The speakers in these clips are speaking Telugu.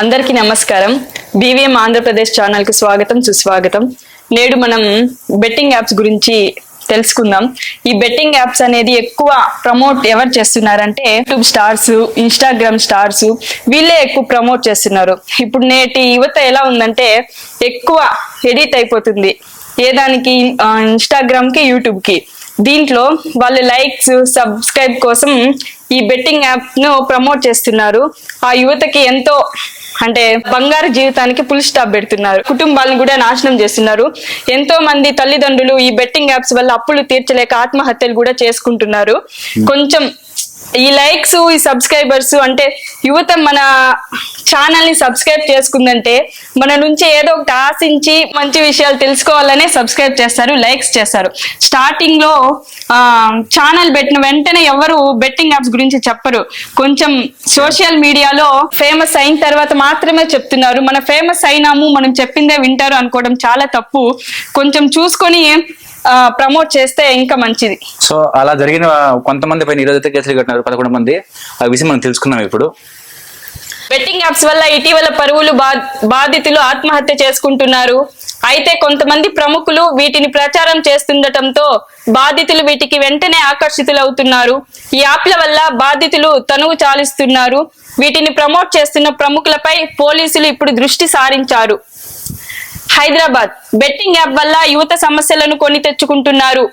అందరికీ నమస్కారం. బీవీఎం ఆంధ్రప్రదేశ్ ఛానల్కు స్వాగతం సుస్వాగతం. నేడు మనం బెట్టింగ్ యాప్స్ గురించి తెలుసుకుందాం. ఈ బెట్టింగ్ యాప్స్ అనేది ఎక్కువ ప్రమోట్ ఎవరు చేస్తున్నారంటే యూట్యూబ్ స్టార్స్ ఇన్స్టాగ్రామ్ స్టార్స్ వీళ్ళే ఎక్కువ ప్రమోట్ చేస్తున్నారు. ఇప్పుడు నేటి యువత ఎలా ఉందంటే ఎక్కువ ఎడిట్ అయిపోతుంది. ఏ దానికి? ఇన్స్టాగ్రామ్కి యూట్యూబ్కి దీంట్లో వాళ్ళు లైక్స్ సబ్స్క్రైబ్ కోసం ఈ బెట్టింగ్ యాప్ను ప్రమోట్ చేస్తున్నారు. ఆ యువతకి ఎంతో అంటే బంగారు జీవితానికి ఫుల్ స్టాప్ పెడుతున్నారు. కుటుంబాలను కూడా నాశనం చేస్తున్నారు. ఎంతో మంది తల్లిదండ్రులు ఈ బెట్టింగ్ యాప్స్ వల్ల అప్పులు తీర్చలేక ఆత్మహత్యలు కూడా చేసుకుంటున్నారు. కొంచెం ఈ లైక్స్ ఈ సబ్స్క్రైబర్స్ అంటే యువత మన ఛానల్ని సబ్స్క్రైబ్ చేసుకుందంటే మన నుంచి ఏదో ఒకటి ఆశించి మంచి విషయాలు తెలుసుకోవాలనే సబ్స్క్రైబ్ చేస్తారు లైక్స్ చేస్తారు. స్టార్టింగ్లో ఆ ఛానల్ పెట్టిన వెంటనే ఎవరు బెట్టింగ్ యాప్స్ గురించి చెప్పరు. కొంచెం సోషల్ మీడియాలో ఫేమస్ అయిన తర్వాత మాత్రమే చెప్తున్నారు. మన ఫేమస్ అయినాము మనం చెప్పిందే వింటారు అనుకోవడం చాలా తప్పు. కొంచెం చూసుకొని ప్రమోట్ చేస్తే ఇంకా మంచిది. సో అలా జరిగిన కొంతమంది పైన ఈరోజు అయితే కేసులు కట్టినారు పదకొండు మంది. ఆ విషయం మనం తెలుసుకున్నాం ఇప్పుడు. బెట్టింగ్ యాప్స్ వల్ల ఇటీవల పరువులు బాధితులు ఆత్మహత్య చేసుకుంటున్నారు. అయితే కొంతమంది ప్రముఖులు వీటిని ప్రచారం చేస్తుండటంతో బాధితులు వీటికి వెంటనే ఆకర్షితులవుతున్నారు. ఈ యాప్ల వల్ల బాధితులు తనువు చాలిస్తున్నారు. వీటిని ప్రమోట్ చేస్తున్న ప్రముఖులపై పోలీసులు ఇప్పుడు దృష్టి సారించారు. హైదరాబాద్. బెట్టింగ్ యాప్ వల్ల యువత సమస్యలను కొని తెచ్చుకుంటున్నారు.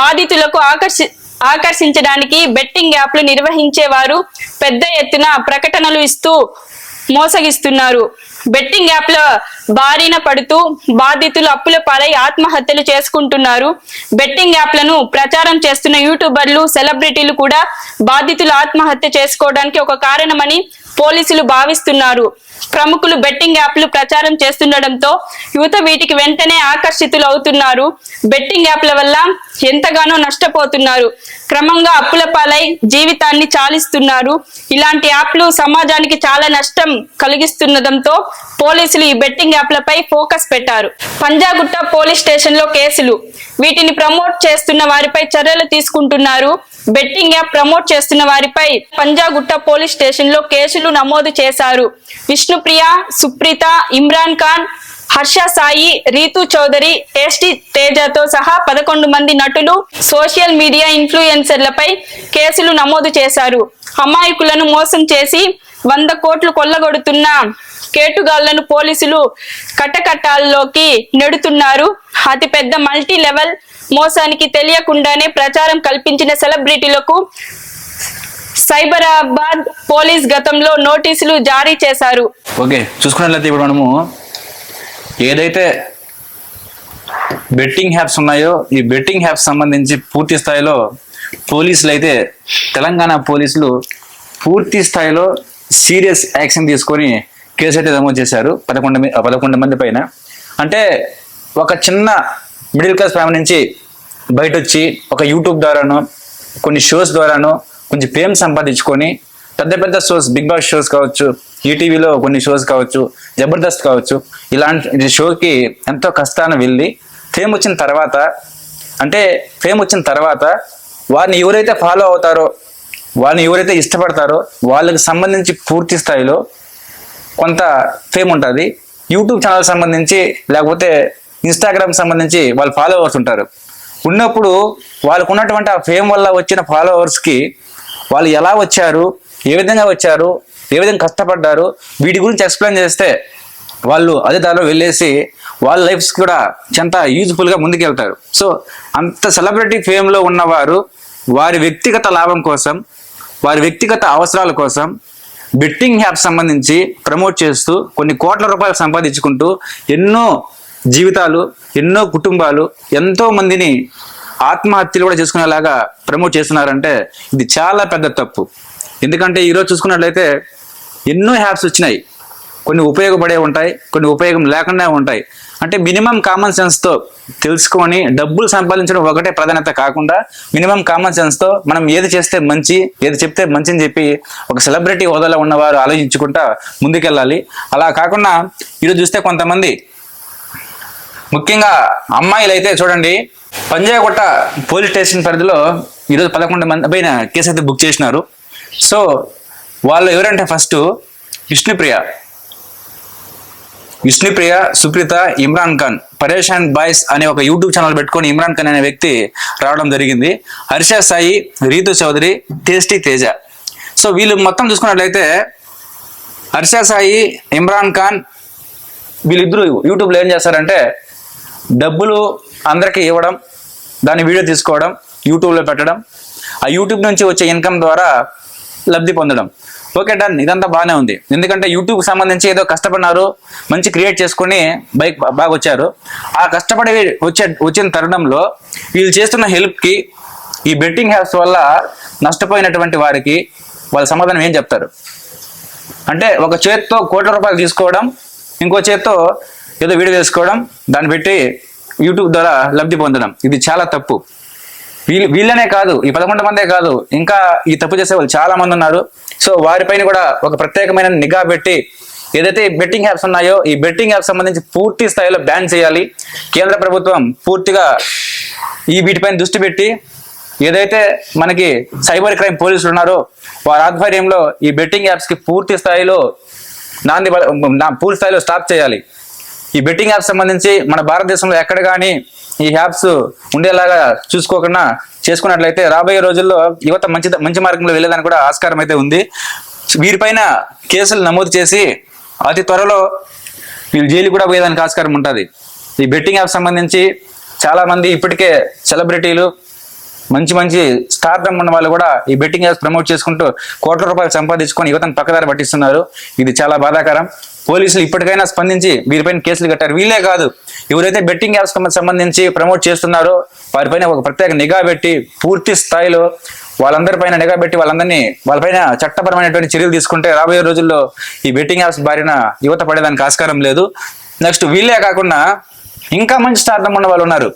బాధితులకు ఆకర్షి ఆకర్షించడానికి బెట్టింగ్ యాప్లు నిర్వహించేవారు పెద్ద ఎత్తున ప్రకటనలు ఇస్తూ మోసగిస్తున్నారు. బెట్టింగ్ యాప్ల బారిన పడుతూ బాధితులు అప్పుల పాలై ఆత్మహత్యలు చేసుకుంటున్నారు. బెట్టింగ్ యాప్లను ప్రచారం చేస్తున్న యూట్యూబర్లు సెలబ్రిటీలు కూడా బాధితులు ఆత్మహత్య చేసుకోవడానికి ఒక కారణమని పోలీసులు భావిస్తున్నారు. ప్రముఖులు బెట్టింగ్ యాప్లు ప్రచారం చేస్తుండటంతో యువత వీటికి వెంటనే ఆకర్షితులు అవుతున్నారు. బెట్టింగ్ యాప్ల వల్ల ఎంతగానో నష్టపోతున్నారు. క్రమంగా అప్పుల పాలై జీవితాన్ని చాలిస్తున్నారు. ఇలాంటి యాప్లు సమాజానికి చాలా నష్టం కలిగిస్తున్నదంతో పోలీసులు ఈ బెట్టింగ్ యాప్లపై ఫోకస్ పెట్టారు. పంజాగుట్ట పోలీస్ స్టేషన్లో కేసులు. వీటిని ప్రమోట్ చేస్తున్న వారిపై చర్యలు తీసుకుంటున్నారు. బెట్టింగ్ యాప్ ప్రమోట్ చేస్తున్న వారిపై పంజాగుట్ట పోలీస్ స్టేషన్లో కేసులు నమోదు చేశారు. విష్ణుప్రియ సుప్రీత ఇమ్రాన్ ఖాన్ హర్ష సాయి రీతు చౌదరి టేస్టీ తేజతో సహా పదకొండు మంది నటులు సోషల్ మీడియా ఇన్ఫ్లుయెన్సర్లపై కేసులు నమోదు చేశారు. అమాయకులను మోసం చేసి వంద కోట్లు కొల్లగొడుతున్న కేటుగాళ్ళను పోలీసులు కట్టకట్టాల్లోకి నెడుతున్నారు. అతిపెద్ద మల్టీ లెవెల్ మోసానికి తెలియకుండానే ప్రచారం కల్పించిన సెలబ్రిటీలకు సైబరాబాద్ పోలీస్ గతంలో నోటీసులు జారీ చేశారు. ఓకే చూసుకున్నట్లయితే ఇప్పుడు మనము ఏదైతే బెట్టింగ్ హ్యాప్స్ ఉన్నాయో ఈ బెట్టింగ్ యాప్స్ సంబంధించి పూర్తి స్థాయిలో పోలీసులు అయితే తెలంగాణ పోలీసులు పూర్తి స్థాయిలో సీరియస్ యాక్షన్ తీసుకొని కేసు అయితే నమోదు చేశారు. పదకొండు పదకొండు మంది పైన. అంటే ఒక చిన్న మిడిల్ క్లాస్ ఫ్యామిలీ నుంచి బయట వచ్చి ఒక యూట్యూబ్ ద్వారానో కొన్ని షోస్ ద్వారానో కొంచెం ఫేమ్ సంపాదించుకొని పెద్ద పెద్ద షోస్ బిగ్ బాస్ షోస్ కావచ్చు ఈటీవీలో కొన్ని షోస్ కావచ్చు జబర్దస్త్ కావచ్చు ఇలాంటి షోకి ఎంతో కష్టాన్ని వెళ్ళి ఫేమ్ వచ్చిన తర్వాత అంటే ఫేమ్ వచ్చిన తర్వాత వారిని ఎవరైతే ఫాలో అవుతారో వారిని ఎవరైతే ఇష్టపడతారో వాళ్ళకి సంబంధించి పూర్తి స్థాయిలో కొంత ఫేమ్ ఉంటుంది. యూట్యూబ్ ఛానల్ సంబంధించి లేకపోతే ఇన్స్టాగ్రామ్ సంబంధించి వాళ్ళు ఫాలోవర్స్ ఉంటారు. ఉన్నప్పుడు వాళ్ళకు ఉన్నటువంటి ఆ ఫేమ్ వల్ల వచ్చిన ఫాలోవర్స్కి వాళ్ళు ఎలా వచ్చారు ఏ విధంగా వచ్చారు ఏ విధంగా కష్టపడ్డారు వీటి గురించి ఎక్స్ప్లెయిన్ చేస్తే వాళ్ళు అదే దారిలో వెళ్ళేసి వాళ్ళ లైఫ్స్ కూడా చాలా యూజ్ఫుల్గా ముందుకెళ్తారు. సో అంత సెలబ్రిటీ ఫేమ్లో ఉన్నవారు వారి వ్యక్తిగత లాభం కోసం వారి వ్యక్తిగత అవసరాల కోసం బెట్టింగ్ యాప్ సంబంధించి ప్రమోట్ చేస్తూ కొన్ని కోట్ల రూపాయలు సంపాదించుకుంటూ ఎన్నో జీవితాలు ఎన్నో కుటుంబాలు ఎంతో మందిని ఆత్మహత్యలు కూడా చేసుకునేలాగా ప్రమోట్ చేస్తున్నారంటే ఇది చాలా పెద్ద తప్పు. ఎందుకంటే ఈరోజు చూసుకున్నట్లయితే ఎన్నో యాప్స్ వచ్చినాయి. కొన్ని ఉపయోగపడే ఉంటాయి కొన్ని ఉపయోగం లేకుండా ఉంటాయి. అంటే మినిమం కామన్ సెన్స్తో తెలుసుకొని డబ్బులు సంపాదించడం ఒకటే ప్రాధాన్యత కాకుండా మినిమం కామన్ సెన్స్తో మనం ఏది చేస్తే మంచి ఏది చెప్తే మంచి అని చెప్పి ఒక సెలబ్రిటీ హోదాలో ఉన్నవారు ఆలోచించుకుంటా ముందుకెళ్ళాలి. అలా కాకుండా ఈరోజు చూస్తే కొంతమంది ముఖ్యంగా అమ్మాయిలు అయితే చూడండి పంజాగుట్ట పోలీస్ స్టేషన్ పరిధిలో ఈరోజు పదకొండు మంది పైన కేసు అయితే బుక్ చేసినారు. సో వాళ్ళు ఎవరంటే ఫస్ట్ విష్ణుప్రియ. విష్ణుప్రియ సుప్రీత ఇమ్రాన్ ఖాన్ పరేషాన్ బాయ్స్ అనే ఒక యూట్యూబ్ ఛానల్ పెట్టుకొని ఇమ్రాన్ ఖాన్ అనే వ్యక్తి రావడం జరిగింది. హర్ష సాయి రీతు చౌదరి టేస్టీ తేజ. సో వీళ్ళు మొత్తం చూసుకున్నట్లయితే హర్ష సాయి ఇమ్రాన్ ఖాన్ వీళ్ళిద్దరూ యూట్యూబ్లో ఏం చేస్తారంటే డబ్బులు అందరికీ ఇవ్వడం దాన్ని వీడియో తీసుకోవడం యూట్యూబ్లో పెట్టడం ఆ యూట్యూబ్ నుంచి వచ్చే ఇన్కమ్ ద్వారా లబ్ధి పొందడం. ఓకే డన్ ఇదంతా బాగానే ఉంది. ఎందుకంటే యూట్యూబ్ సంబంధించి ఏదో కష్టపడినారు మంచి క్రియేట్ చేసుకుని బైక్ బాగా వచ్చారు. ఆ కష్టపడి వచ్చే వచ్చిన తరుణంలో వీళ్ళు చేస్తున్న హెల్ప్కి ఈ బెట్టింగ్ హ్యాప్స్ వల్ల నష్టపోయినటువంటి వారికి వాళ్ళ సమాధానం ఏం చెప్తారు? అంటే ఒక చేత్తో కోట్ల రూపాయలు తీసుకోవడం ఇంకో చేత్తో ఏదో వీడియో తీసుకోవడం దాన్ని పెట్టి యూట్యూబ్ ద్వారా లబ్ధి పొందడం. ఇది చాలా తప్పు. వీళ్ళు వీళ్ళనే కాదు ఈ పదకొండు మందే కాదు ఇంకా ఈ తప్పు చేసే వాళ్ళు చాలా మంది ఉన్నారు. సో వారిపైన కూడా ఒక ప్రత్యేకమైన నిఘా పెట్టి ఏదైతే బెట్టింగ్ యాప్స్ ఉన్నాయో ఈ బెట్టింగ్ యాప్స్ సంబంధించి పూర్తి స్థాయిలో బ్యాన్ చేయాలి. కేంద్ర ప్రభుత్వం పూర్తిగా ఈ వీటిపైన దృష్టి పెట్టి ఏదైతే మనకి సైబర్ క్రైమ్ పోలీసులు ఉన్నారో వారి ఆధ్వర్యంలో ఈ బెట్టింగ్ యాప్స్కి పూర్తి స్థాయిలో నాంది నా పూర్తి స్థాయిలో స్టాప్ చేయాలి. ఈ బెట్టింగ్ యాప్స్ సంబంధించి మన భారతదేశంలో ఎక్కడ కానీ ఈ యాప్స్ ఉండేలాగా చూసుకోకుండా చేసుకున్నట్లయితే రాబోయే రోజుల్లో యువత మంచి మంచి మార్గంలో వెళ్ళేదానికి కూడా ఆస్కారం అయితే ఉంది. వీరిపైన కేసులు నమోదు చేసి అతి త్వరలో వీళ్ళు జైలు కూడా పోయేదానికి ఆస్కారం ఉంటుంది. ఈ బెట్టింగ్ యాప్ సంబంధించి చాలా మంది ఇప్పటికే సెలబ్రిటీలు మంచి మంచి స్టార్థం ఉన్న వాళ్ళు కూడా ఈ బెట్టింగ్ యాప్స్ ప్రమోట్ చేసుకుంటూ కోట్ల రూపాయలు సంపాదించుకొని యువతను పక్కదారి పట్టిస్తున్నారు. ఇది చాలా బాధాకరం. పోలీసులు ఇప్పటికైనా స్పందించి వీరిపైన కేసులు కట్టారు. వీళ్ళే కాదు ఎవరైతే బెట్టింగ్ యాప్స్ సంబంధించి ప్రమోట్ చేస్తున్నారో వారిపైన ఒక ప్రత్యేక నిఘా పెట్టి పూర్తి స్థాయిలో వాళ్ళందరిపైన నిఘా పెట్టి వాళ్ళందరినీ వాళ్ళపైన చట్టపరమైనటువంటి చర్యలు తీసుకుంటే రాబోయే రోజుల్లో ఈ బెట్టింగ్ యాప్స్ బారిన యువత పడేదానికి ఆస్కారం లేదు. నెక్స్ట్ వీళ్ళే కాకుండా ఇంకా మంచి స్టార్థం ఉన్న వాళ్ళు ఉన్నారు.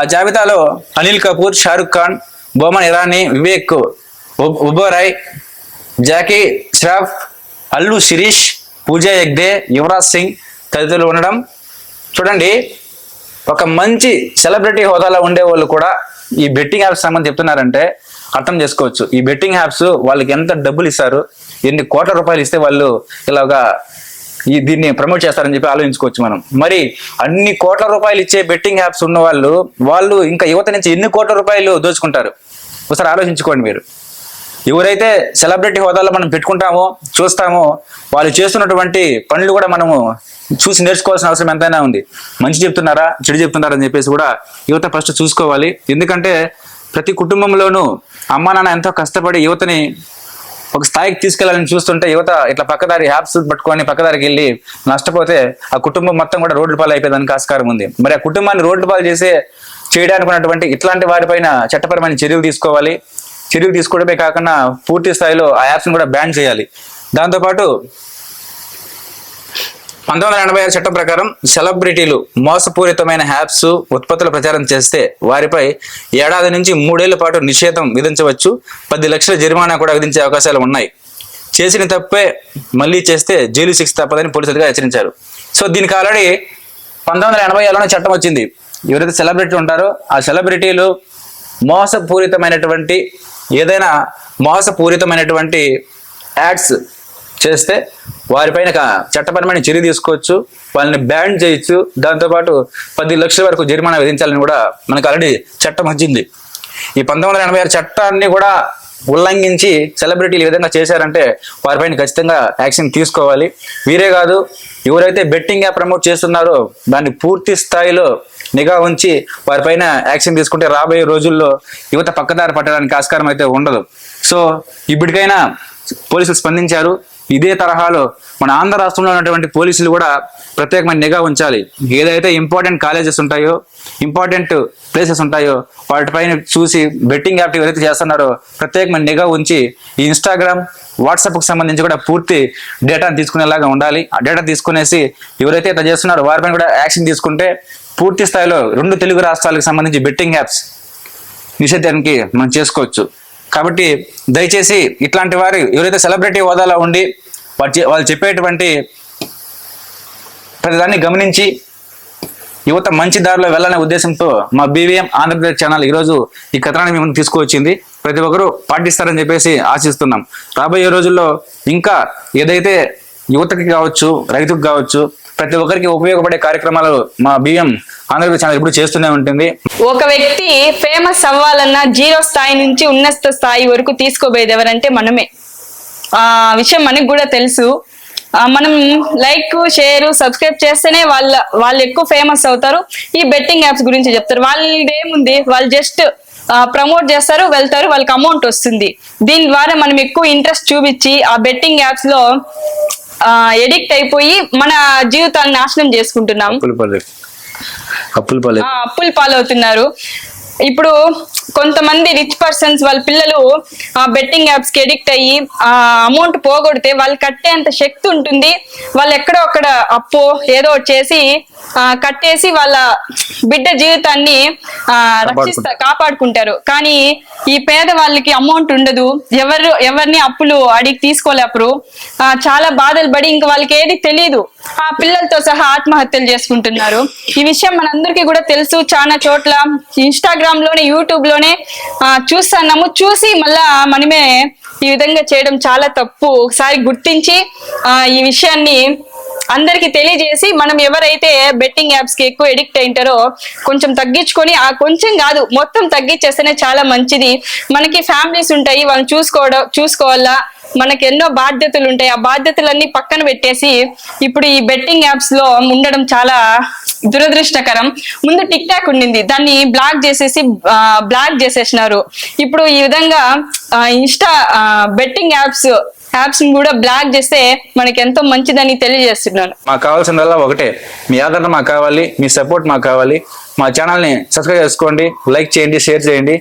ఆ జాబితాలో అనిల్ కపూర్ షారుఖ్ ఖాన్ బొమన్ ఇరానీ వివేక్ ఉబోరాయ్ జాకీ శ్రాఫ్ అల్లు శిరీష్ పూజా యగ్దే యువరాజ్ సింగ్ తదితరులు ఉండడం చూడండి. ఒక మంచి సెలబ్రిటీ హోదాలో ఉండే వాళ్ళు కూడా ఈ బెట్టింగ్ యాప్స్ సంబంధించి చెప్తున్నారంటే అర్థం చేసుకోవచ్చు. ఈ బెట్టింగ్ యాప్స్ వాళ్ళకి ఎంత డబ్బులు ఇస్తారు? ఎన్ని కోట్ల రూపాయలు ఇస్తే వాళ్ళు ఇలాగా ఈ దీన్ని ప్రమోట్ చేస్తారని చెప్పి ఆలోచించుకోవచ్చు మనం. మరి అన్ని కోట్ల రూపాయలు ఇచ్చే బెట్టింగ్ యాప్స్ ఉన్న వాళ్ళు వాళ్ళు ఇంకా యువత నుంచి ఎన్ని కోట్ల రూపాయలు దోచుకుంటారు? ఒకసారి ఆలోచించుకోండి మీరు. ఎవరైతే సెలబ్రిటీ హోదాలో మనం పెట్టుకుంటామో చూస్తామో వాళ్ళు చేస్తున్నటువంటి పనులు కూడా మనము చూసి నేర్చుకోవాల్సిన అవసరం ఎంతైనా ఉంది. మంచి చెప్తున్నారా? చెడు చెప్తున్నారా అని చెప్పేసి కూడా యువత ఫస్ట్ చూసుకోవాలి. ఎందుకంటే ప్రతి కుటుంబంలోనూ అమ్మా నాన్న ఎంతో కష్టపడి యువతని ఒక స్థాయికి తీసుకెళ్ళాలని చూస్తుంటే యువత ఇట్లా పక్కదారి యాప్స్ పట్టుకొని పక్కదారికి వెళ్ళి నష్టపోతే ఆ కుటుంబం మొత్తం కూడా రోడ్డు పాలు అయిపోయేదానికి ఆస్కారం ఉంది. మరి ఆ కుటుంబాన్ని రోడ్డు పాలు చేసే చేయడానికి ఉన్నటువంటి ఇట్లాంటి వారిపైన చట్టపరమైన చర్యలు తీసుకోవాలి. చర్యలు తీసుకోవడమే కాకుండా పూర్తి స్థాయిలో ఆ యాప్స్ని కూడా బ్యాన్ చేయాలి. దాంతోపాటు పంతొమ్మిది వందల ఎనభై ఆరు చట్టం ప్రకారం సెలబ్రిటీలు మోసపూరితమైన హ్యాప్స్ ఉత్పత్తుల ప్రచారం చేస్తే వారిపై ఏడాది నుంచి మూడేళ్ళ పాటు నిషేధం విధించవచ్చు. పది లక్షల జరిమానా కూడా విధించే అవకాశాలు ఉన్నాయి. చేసిన తప్పే మళ్ళీ చేస్తే జైలు శిక్ష తప్పదని పోలీసులుగా హెచ్చరించారు. సో దీనికి ఆల్రెడీ పంతొమ్మిది వందల ఎనభై ఏళ్ళలో చట్టం వచ్చింది. ఎవరైతే సెలబ్రిటీ ఉంటారో ఆ సెలబ్రిటీలు మోసపూరితమైనటువంటి ఏదైనా మోసపూరితమైనటువంటి యాడ్స్ చేస్తే వారిపైన చట్టపరమైన చర్య తీసుకోవచ్చు వాళ్ళని బ్యాన్ చేయొచ్చు. దాంతోపాటు పది లక్షల వరకు జరిమానా విధించాలని కూడా మనకు ఆల్రెడీ చట్టం వచ్చింది. ఈ పంతొమ్మిది వందల ఎనభై ఆరు చట్టాన్ని కూడా ఉల్లంఘించి సెలబ్రిటీలు ఈ విధంగా చేశారంటే వారిపైన ఖచ్చితంగా యాక్షన్ తీసుకోవాలి. వీరే కాదు ఎవరైతే బెట్టింగ్ యాప్ ప్రమోట్ చేస్తున్నారో దాన్ని పూర్తి స్థాయిలో నిఘా ఉంచి వారిపైన యాక్షన్ తీసుకుంటే రాబోయే రోజుల్లో యువత పక్కదారి పట్టడానికి ఆస్కారం అయితే ఉండదు. సో ఇప్పటికైనా పోలీసులు స్పందించారు. ఇదే తరహాలో మన ఆంధ్ర రాష్ట్రంలో ఉన్నటువంటి పోలీసులు కూడా ప్రత్యేకమైన నిఘా ఉంచాలి. ఏదైతే ఇంపార్టెంట్ కాలేజెస్ ఉంటాయో ఇంపార్టెంట్ ప్లేసెస్ ఉంటాయో వాటిపైన చూసి బెట్టింగ్ యాప్ ఎవరైతే చేస్తున్నారో ప్రత్యేకమైన నిఘా ఉంచి ఈ ఇన్స్టాగ్రామ్ వాట్సాప్కి సంబంధించి కూడా పూర్తి డేటాను తీసుకునేలాగా ఉండాలి. ఆ డేటా తీసుకునేసి ఎవరైతే ఇట్లా చేస్తున్నారో వారిపైన కూడా యాక్షన్ తీసుకుంటే పూర్తి స్థాయిలో రెండు తెలుగు రాష్ట్రాలకు సంబంధించి బెట్టింగ్ యాప్స్ నిషేధానికి మనం చేసుకోవచ్చు. కాబట్టి దయచేసి ఇట్లాంటి వారు ఎవరైతే సెలబ్రిటీ హోదాలో ఉండి వారు వాళ్ళు చెప్పేటువంటి ప్రతిదాన్ని గమనించి యువత మంచి దారిలో వెళ్ళాలనే ఉద్దేశంతో మా బీవీఎం ఆంధ్రప్రదేశ్ ఛానల్ ఈరోజు ఈ కథనాన్ని మేము తీసుకువచ్చింది. ప్రతి ఒక్కరూ పాటిస్తారని చెప్పేసి ఆశిస్తున్నాం. రాబోయే రోజుల్లో ఇంకా ఏదైతే యువతకి కావచ్చు రైతుకు కావచ్చు ప్రతి ఒక్కరికి ఉపయోగపడే కార్యక్రమాలు మా బియ్యం ఆంధ్రప్రదేశ్ ఛానల్ ఇప్పుడు చేస్తూనే ఉంటుంది. ఒక వ్యక్తి ఫేమస్ అవ్వాలన్నా జీరో స్థాయి నుంచి ఉన్నత స్థాయి వరకు తీసుకోబోయేది ఎవరంటే మనమే. ఆ విషయం మనకు కూడా తెలుసు. మనం లైక్ షేర్ సబ్స్క్రైబ్ చేస్తేనే వాళ్ళ వాళ్ళు ఎక్కువ ఫేమస్ అవుతారు. ఈ బెట్టింగ్ యాప్స్ గురించి చెప్తారు. వాళ్ళది ఏముంది? వాళ్ళు జస్ట్ ప్రమోట్ చేస్తారు వెళ్తారు వాళ్ళకి అమౌంట్ వస్తుంది. దీని ద్వారా మనం ఎక్కువ ఇంట్రెస్ట్ చూపించి ఆ బెట్టింగ్ యాప్స్లో ఎడిక్ట్ అయిపోయి మన జీవితాన్ని నాశనం చేసుకుంటున్నాం. అప్పులు పాలవుతున్నారు. ఇప్పుడు కొంతమంది రిచ్ పర్సన్స్ వాళ్ళ పిల్లలు ఆ బెట్టింగ్ యాప్స్కి ఎడిక్ట్ అయ్యి ఆ అమౌంట్ పోగొడితే వాళ్ళు కట్టేంత శక్తి ఉంటుంది. వాళ్ళు ఎక్కడో అక్కడ అప్పు ఏదో చేసి ఆ, కట్టేసి వాళ్ళ బిడ్డ జీవితాన్ని ఆ, రక్షిస్తా కాపాడుకుంటారు. కానీ ఈ పేద వాళ్ళకి అమౌంట్ ఉండదు. ఎవరు ఎవరిని అప్పులు అడిగి తీసుకోలేపరు. ఆ, చాలా బాధలు పడి ఇంకా వాళ్ళకి ఏది తెలియదు ఆ పిల్లలతో సహా ఆత్మహత్యలు చేసుకుంటున్నారు. ఈ విషయం మనందరికీ కూడా తెలుసు. చాలా చోట్ల ఇన్స్టాగ్రామ్ లోనే యూట్యూబ్లోనే చూస్తున్నాము. చూసి మళ్ళా మనమే ఈ విధంగా చేయడం చాలా తప్పు. ఒకసారి గుర్తించి ఆ, ఈ విషయాన్ని అందరికి తెలియజేసి మనం ఎవరైతే బెట్టింగ్ యాప్స్కి ఎక్కువ ఎడిక్ట్ అయింటారో కొంచెం తగ్గించుకొని ఆ కొంచెం కాదు మొత్తం తగ్గించేస్తేనే చాలా మంచిది. మనకి ఫ్యామిలీస్ ఉంటాయి వాళ్ళని చూసుకోవడం చూసుకోవాలా? మనకి ఎన్నో బాధ్యతలు ఉంటాయి. ఆ బాధ్యతలన్నీ పక్కన పెట్టేసి ఇప్పుడు ఈ బెట్టింగ్ యాప్స్లో ఉండడం చాలా దురదృష్టకరం. ముందు టిక్ టాక్ ఉండింది. దాన్ని బ్లాక్ చేసేసి బ్లాక్ చేసేసినారు. ఇప్పుడు ఈ విధంగా ఇన్స్టా బెట్టింగ్ యాప్స్ యాప్స్ని కూడా బ్లాక్ చేస్తే మనకి ఎంతో మంచిదని తెలియజేస్తున్నాను. మాకు కావాల్సిందల్లా ఒకటే. మీ ఆదరణ మాకు కావాలి మీ సపోర్ట్ మాకు కావాలి. మా ఛానల్ని సబ్స్క్రైబ్ చేసుకోండి లైక్ చేయండి షేర్ చేయండి.